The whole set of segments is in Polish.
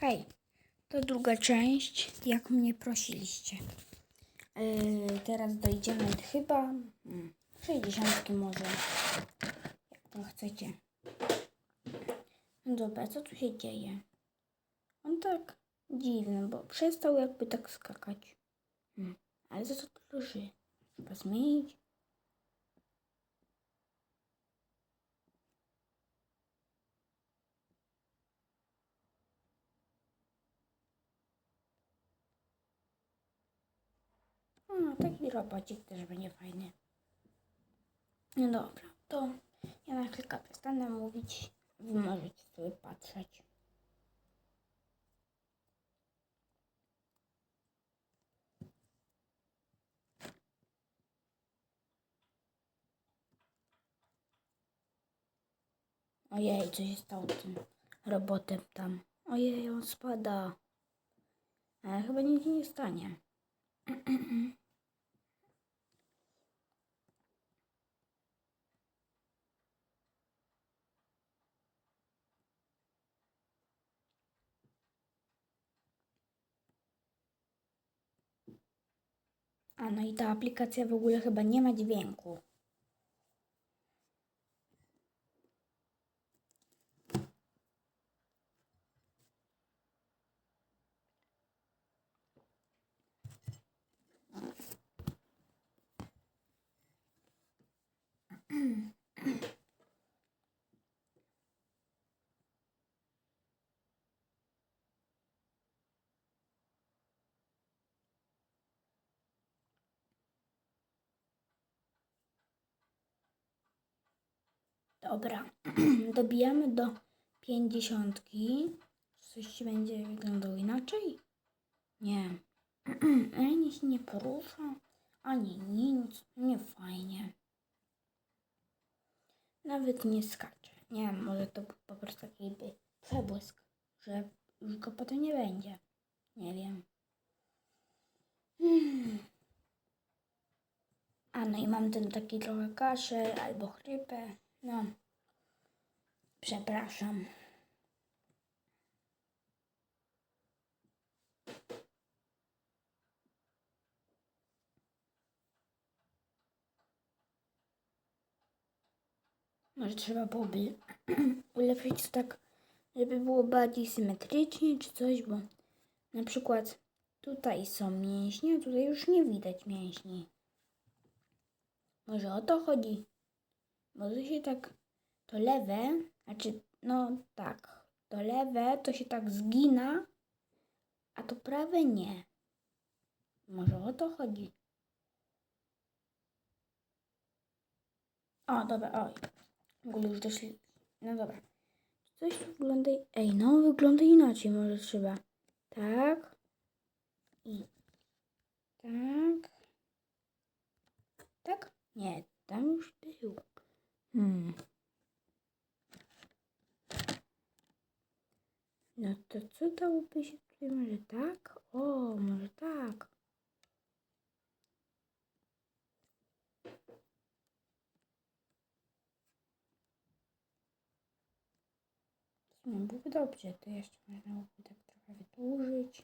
Hej, to druga część, jak mnie prosiliście. Yy, teraz dojdziemy chyba mm, 60 może, jak to chcecie. No Dobra, co tu się dzieje? On tak dziwny, bo przestał jakby tak skakać. Hmm. Ale za to leży? Trzeba zmienić. A, taki robocik też będzie fajny. No dobra, to ja na chwilkę przestanę mówić. Wy możecie sobie patrzeć. Ojej, co się stało z tym robotem tam? Ojej, on spada. Ale chyba nic nie stanie. A no i ta aplikacja w ogóle chyba nie ma dźwięku. Dobra, dobijamy do pięćdziesiątki. Coś będzie wyglądało inaczej? Nie. Ani się nie porusza, ani nic. Nie fajnie. Nawet nie skacze. Nie wiem, może to po prostu taki by przebłysk, że już go potem nie będzie. Nie wiem. Hmm. A no i mam ten taki trochę kaszel albo chrypę. No. Przepraszam. Może trzeba byłoby ulepszyć to tak, żeby było bardziej symetrycznie czy coś, bo na przykład tutaj są mięśnie, a tutaj już nie widać mięśni. Może o to chodzi? To się tak, to lewe, znaczy, no tak, to lewe to się tak zgina, a to prawe nie. Może o to chodzi? O, dobra, oj. W ogóle już doszli. No dobra. Coś wygląda... Ej, no wygląda inaczej może trzeba. Tak. I tak. Tak? Nie, tam już był. Hmm. Się tutaj może tak? O, może tak. W sumie byłoby dobrze, to jeszcze można byłoby tak trochę wydłużyć.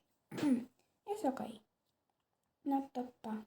Jest okej. No to pa.